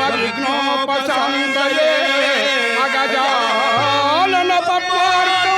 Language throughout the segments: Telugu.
సర్వవిఘ్నోపశాంతయే అగజానన పద్మార్కం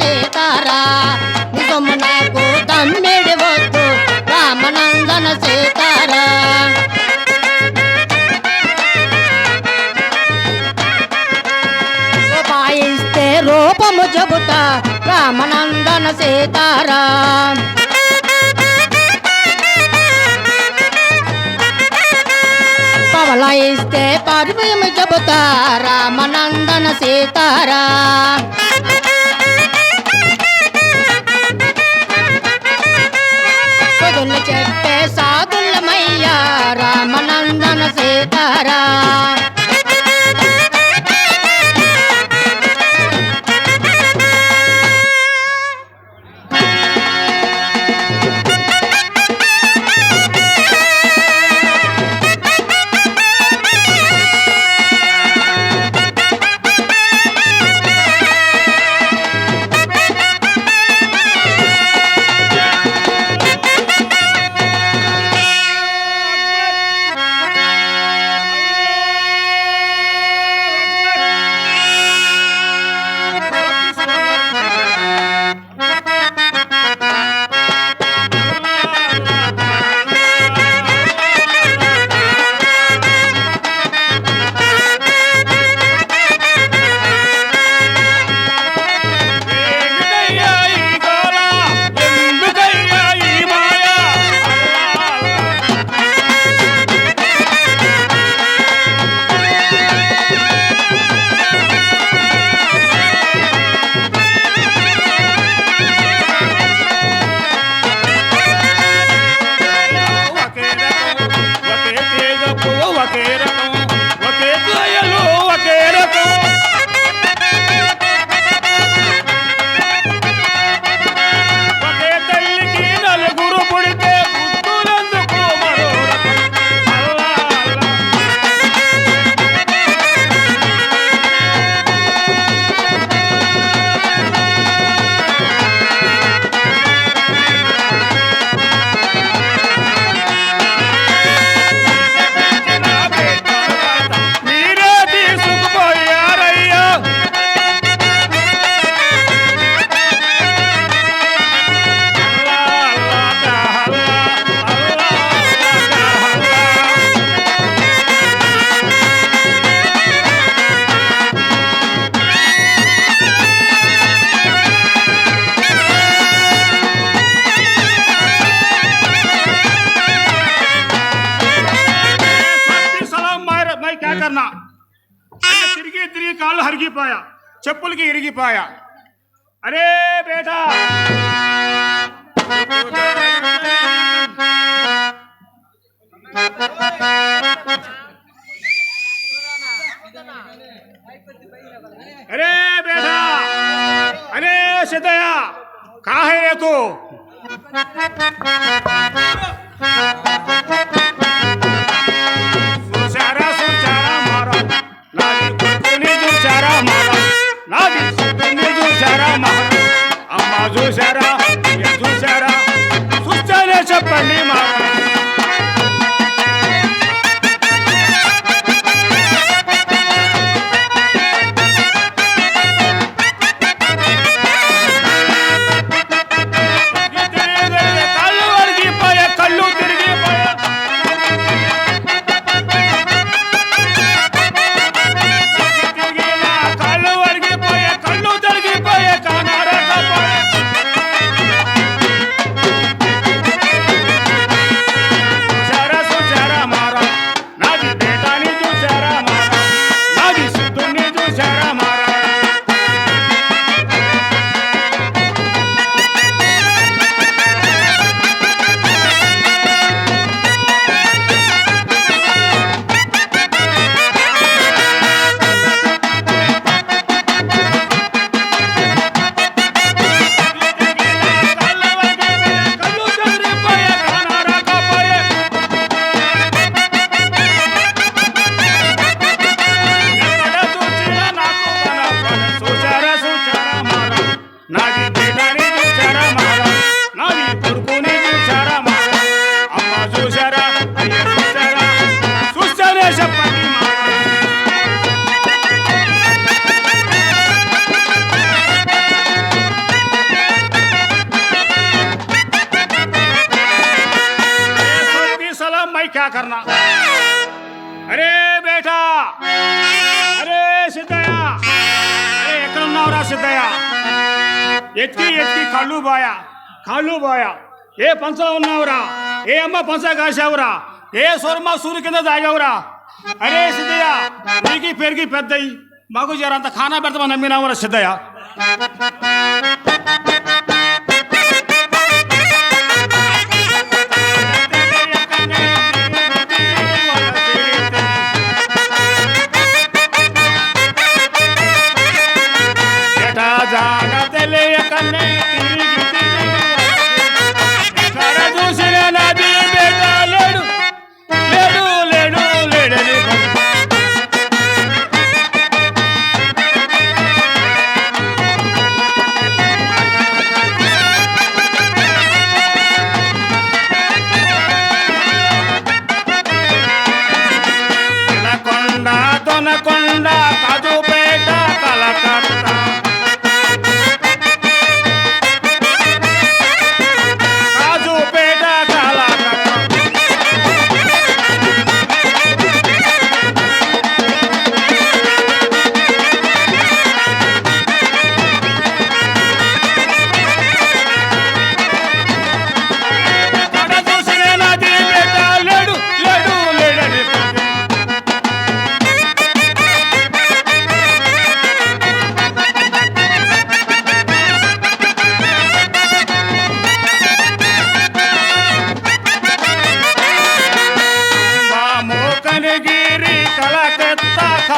సీతారా నిజము నాకు తమ్మిడి వద్దు రామనందన సీతారా ఉపాయిస్తే రూపము చెబుతా రామనందన సీతారా పవలాయిస్తే పరిమయము చెబుతా రామనందన సీతారా సాధులు చెప్పే సాధులమయ్యా రామనందన సీతారా. తిరిగి తిరిగి కాళ్ళు హరిగిపోయా చెప్పులకి ఇరిగిపోయా అరే బేటా अरे बेटा अरे सिद्धया कहा है रे तू చూశారా నాది చూపింది చూశారా అమ్మ చూశారా? చూశారా? చూస్తేనే చెప్పండి మా ఏ అమ్మ పంచ కాసావురా ఏ సొరమ సూర్యు కింద దాగావురా? అరే సిద్ధయ్య నీకి పెరిగి పెద్దయి మాకు జరంత ఖానా పెడతామని నమ్మినావురా సిద్ధయ్య. una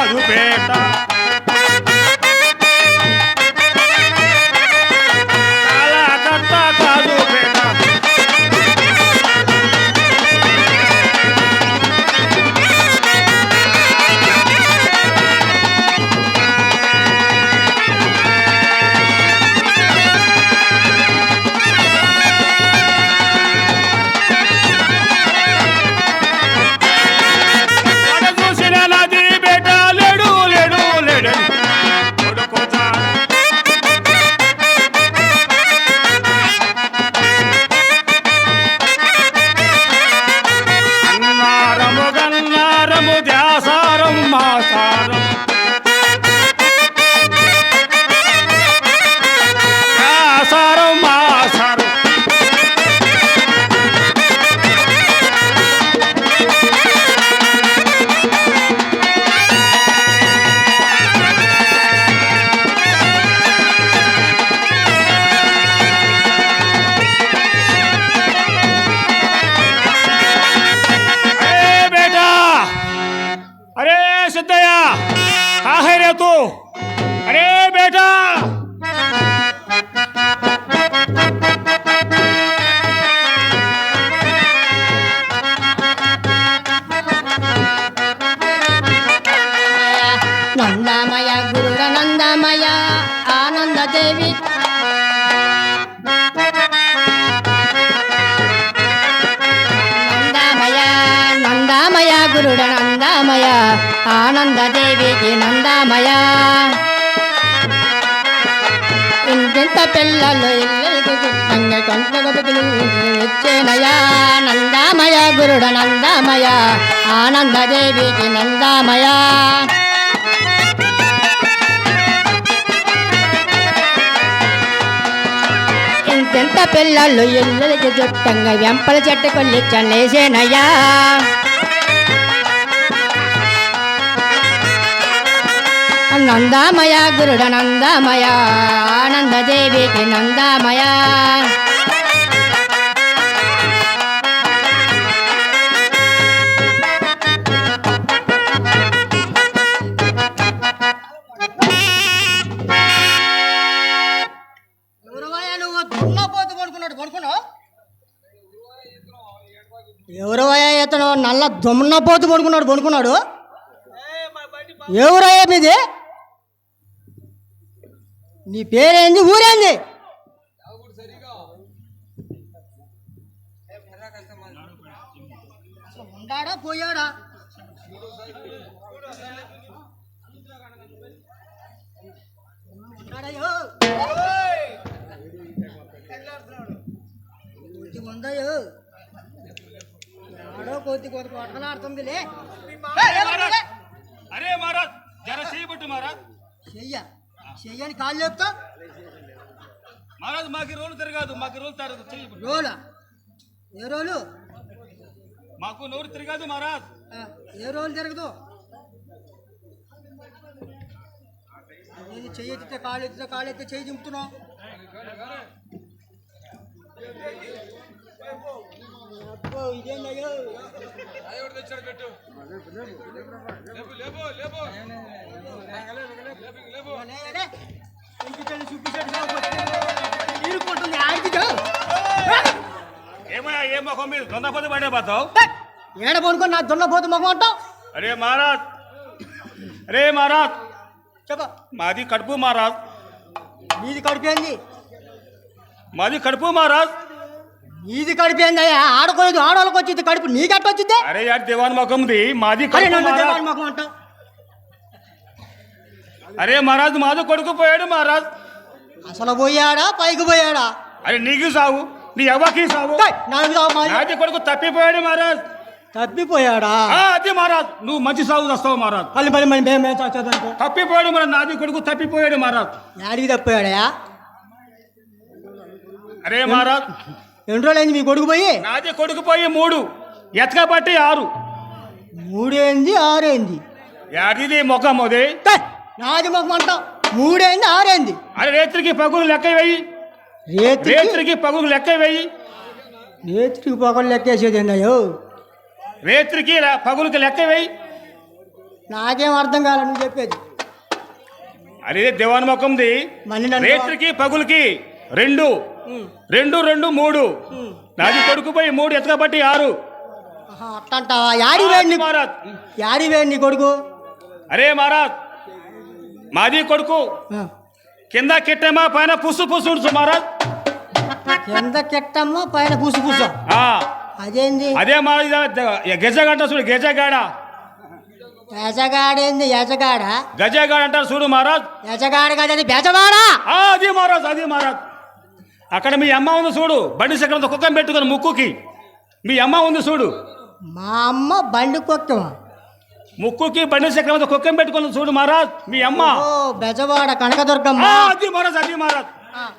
కలకత్తా కదుపేట నందామయ గురుడ నందామయ ఆనందదేవికి నందామయ. ఇంటింత పిల్లలు ఇల్లలకు చుట్టంగా బతులు నందామయ గురుడ నందామయ ఆనందదేవికి నందామయ. ఇంతెంత పిల్లలు ఇళ్ళకి చుట్టంగా వెంపల చెట్టు కొల్లి నందామయ గురుడ నందామయ ఆనందదేవికి నందామయ ఎవరవయ్యా ఇతను? నల్ల దున్నపోతు పడుకున్నాడు పడుకున్నాడు ఎవరయ్యా మీది? నీ పేరేంది ఊరేంది అసలు ఉండాడా పోయాడా ఉన్నాడయ్యో ఉందయ్యో ఆడో కొద్ది కొద్ది కొట్టలాడుతుందిలే అరే మహారాజ్ జర చేయబట్టు మహారాజ్ చెయ్య చెయ్యని కాళ్ళు చెప్తా? మహారాజ్ మాకు ఈ రోజులు తిరగదు మాకు ఈ రోజులు తిరగదు రోలా? ఏ రోలు? మాకు నోరు తిరగదు మహారాజ్. ఏ రోజు జరగదు అదేంటి చెయ్యి ఎత్తితే కాళ్ళు ఎత్తితే కాళ్ళు ఎత్తితే చెయ్యి దింపుతున్నావు? ఏమయ్యా ఏ మొహం మీద దొంగపతి పడే పోతావు? ఏడ పనుకొని నా దున్నపోతు మొహం అంటావు? అరే మహారాజ్ అరే మహారాజ్. చెప్ప. మాది కడుపు మహారాజ్. నీది కడిపోయింది మాది కడుపు మహారాజ్. నీది కడిపోయింది అయ్యా ఆడుకోలేదు ఆడవాళ్ళకి వచ్చింది కడుపు. నీకెట్ట వచ్చింది? అరే యార్ దివాన్ ముఖంది మాది అరే కడుపు నన్ను మహారాజ్ అంటావు. అరే మహారాజ్ మాది కొడుకు పోయాడు మహారాజ్. అసలు పోయాడా? పైకి పోయాడా? అరే నీకు సావు. నీ అవ్వకి సావు. నాకు మాది. నాది కొడుకు తప్పిపోయాడు మహారాజ్. తప్పిపోయాడా? ఆ, అది మహారాజ్. నువ్వు మంచి సాగు వస్తావు మహారాజ్. మళ్ళీ మళ్ళీ మళ్ళీ మేము చచ్చేదంటే తప్పిపోయాడు మరి నాది కొడుకు తప్పిపోయాడు మహారాజ్. యాడికి తప్పిపోయాడా? అరే మహారాజ్. ఎన్ని రోజులైంది మీ కొడుకు పోయి? నాది కొడుకు పోయి మూడు. ఎతకబట్టి ఆరు. మూడేంది ఆరేంది? యాడిది ముఖం అది? నాది మొహం అంటావు. మూడేంది ఆరేంది? అరే రేత్రికి పగులు లెక్క వెయ్యి రేత్రికి? పగులు లెక్క వెయ్యి రేత్రికి పొగలు లెక్కేసేది ఏందయ్యో? రేత్రికి పగులుకి లెక్క వెయ్యి నాకేం అర్థం కాలే నువ్వు చెప్పేది. అరే దివాన్ నన్ను రేత్రికి పగులుకి రెండు. రెండు రెండు మూడు. నాది కొడుకు పోయి మూడు ఎతకబట్టి ఆరు. అట్టంటావా? యాడి మహారాజ్. యాడి కొడుకు? అరే మహారాజ్ మాది కొడుకు. కింద కిట్టమా పైన పుసు పుసు మహారాజ్. కింద కెట్టమ్మ పైన పూసు పూస. అదేంది? అదే మా గజగంట చూడు గజగాడ. యజగాడేంది యజగాడ? గజగాడ అంటారు చూడు మహారాజ్. యజగాడ కదండి బెజవాడా. అది మహారాజ్ అది మహారాజ్. అక్కడ మీ అమ్మ ఉంది చూడు బండి చక్రంతో కుక్కం పెట్టుకుని ముక్కుకి. మీ అమ్మ ఉంది చూడు. మా అమ్మ బండి కొక్కమా ముక్కుకి బండి చక్రంతో కుక్కం పెట్టుకుని చూడు మహారాజ్ మీ అమ్మ. ఓ బెజవాడ కనకదుర్గమ్మ. అది మహారాజ్ అది మహారాజ్.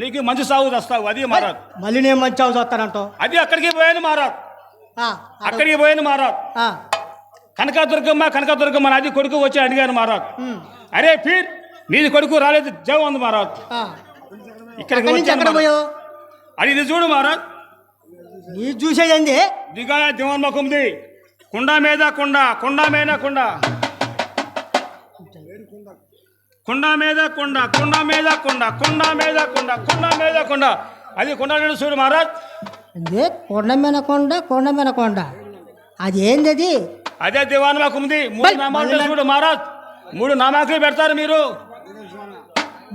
నీకు మంచి సాగు వస్తావు అది మహారాజ్. మళ్ళీ నేను మంచి హౌస్ వస్తానంటావు అది అక్కడికి పోయాను మహారాజ్. అక్కడికి పోయాను మహారాజ్. కనకదుర్గమ్మ కనకదుర్గమ్మ నాది కొడుకు వచ్చి అడిగాను మహారాజ్. అరే ఫీర్ నీది కొడుకు రాలేదు జవ ఉంది మహారాజ్. ఇక్కడికి నుంచి ఎక్కడ. పోయావు? అది ఇది చూడు మహారాజ్. నీ చూసేదండి దిగా దివన్ముఖంది. కుండ మీద కుండ కుండ మీద కుండ. కుండ మీద కుండ కుండ మీద కుండ కుండ మీద కుండ కుండ మీద కుండ. అది కుండ చూడు మహారాజ్. అదే కొండ మీద కొండ కొండ మీద కొండ. అది ఏంది అది? అదే దివాన్ముఖంది. మూడు బై, నామాలు మళ్ళీ చూడు మహారాజ్. మూడు నామాకులు పెడతారు మీరు.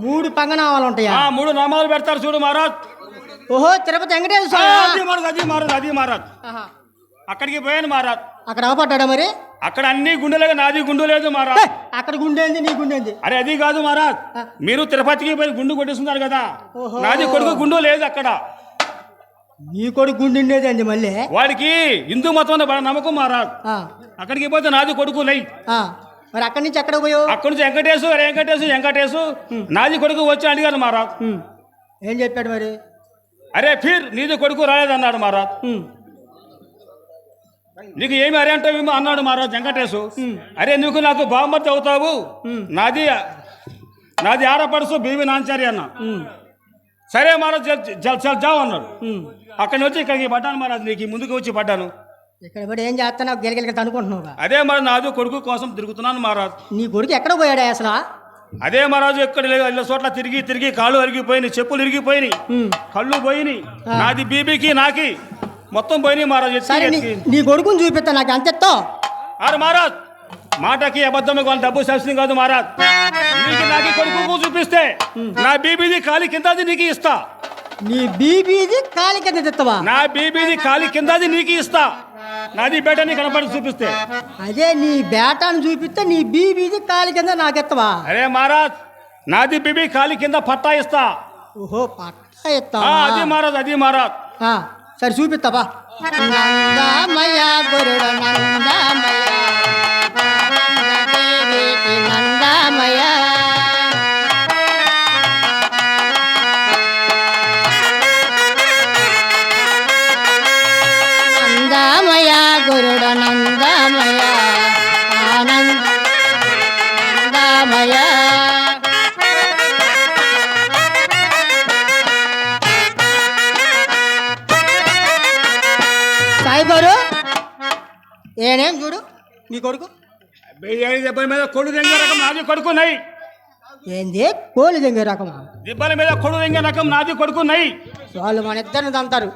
మూడు పంగనామాలు ఉంటాయా? ఆ మూడు నామాలు పెడతారు చూడు మహారాజ్. ఓహో తిరుపతి వెంకటేశ్వర స్వామి. అది మహారాజ్ అది మహారాజ్ అది మహారాజ్. అక్కడికి పోయాను మహారాజ్. అక్కడ అవపడ్డా మరి? అక్కడ అన్ని గుండెలుగా నాది గుండు లేదు మహారాజ్. అక్కడ గుండేంది నీ గుండేంది అరే అది కాదు మహారాజ్. మీరు తిరుపతికి పోయి గుండు కొట్టేస్తున్నారు కదా. నాది కొడుకు గుండు లేదు అక్కడ. నీ కొడుకు గుండెండేదండి మళ్ళీ. వాడికి హిందూ మతం నమ్మకం మహారాజ్. అక్కడికి పోతే నాది కొడుకు లై. మరి అక్కడి నుంచి ఎక్కడ పోయావు? అక్కడి నుంచి వెంకటేశు అరే వెంకటేశు వెంకటేశు. నాది కొడుకు వచ్చి అడిగాను మహారాజ్. ఏం చెప్పాడు మరి? అరే ఫీర్ నీది కొడుకు రాలేదన్నాడు మహారాజ్. నీకు ఏమి అరే అంటావేమో అన్నాడు మహారాజ్ వెంకటేశు. అరే నువ్వు నాకు బామ్మర్తి అవుతావు. నాది నాది ఆడపడుసు బీవి నాంచారి అన్న. సరే మహారాజ్ జల్ జల్ జావు అన్నాడు. అక్కడి నుంచి ఇక్కడికి పడ్డాను మహారాజ్ నీకు ముందుకు వచ్చి పడ్డాను. ఇక్కడ ఏం చేస్తున్నావు గిలగిలకి అనుకుంటున్నావుగా అదే మరి నాది కొడుకు కోసం తిరుగుతున్నాను మహారాజ్. నీ కొడుకు ఎక్కడ పోయాడా అసలు? అదే మహారాజు ఎక్కడ ఇళ్ళ చోట్ల తిరిగి తిరిగి కాళ్ళు అరిగిపోయినాయి చెప్పులు ఇరిగిపోయినాయి. కళ్ళు పోయినాయి. నాది బీబీకి నాకి మొత్తం పోయినాయి మహారాజ్ సరే నీ కొడుకుని చూపిస్తా నాకు అంత ఎత్తావు అరే మహారాజ్ మాటకి అబద్ధం వాళ్ళ డబ్బు శాస్త్రం కాదు మహారాజ్. నీకు నాకి కొడుకు చూపిస్తే నా బీబీది కాలి కిందది నీకు ఇస్తా. నీ బీబీది కాలి కింద తెత్తవా నా బీబీది కాలి కిందది నీకు ఇస్తా. నాది బేట నీ కనపడి చూపిస్తే. అదే నీ బేటాను చూపిస్తే నీ బీబీది కాలి కింద నాకు ఎత్తవా అరే మహారాజ్ నాది బీబీ కాలి కింద పట్టా ఇస్తా. ఓహో పట్టా ఎత్తావా? అది మహారాజ్ అది మహారాజ్. సరే చూపిస్తావా నందామయ గురుడ నందామయ నందామయ. నందామయ గురుడ నందామయ ఆనంద నందామయ సాయిబారు ఏనేం చూడు? నీ కొడుకు? బిర్యానీ దెబ్బల మీద కొడు దెంగే రకం నాది కొడుకున్నాయి ఏంది? కోళ్ళు దింగే రకమా? దెబ్బల మీద కొడు దెంగే రకం నాది కొడుకున్నాయి వాళ్ళు మన ఇద్దరిని తంతారు.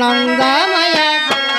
నందామయ.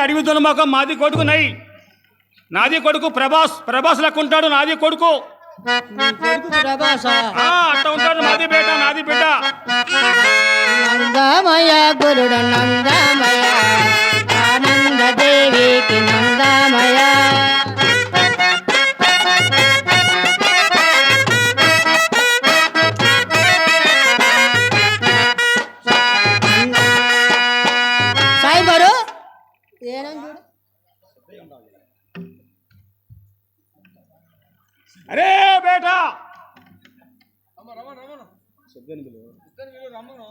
మహారాజ్ ఇది అడవి దుర్మాకం మాది కొడుకున్నాయి నాది కొడుకు ప్రభాస్. ప్రభాస్ లెక్క ఉంటాడు నాది కొడుకు. నీ ఆ అట్ట ఉంటాడు నాది బేట నాది బిడ్డ. నందమయ గురుడు నందమయ. అరే బేటా! రమ్మను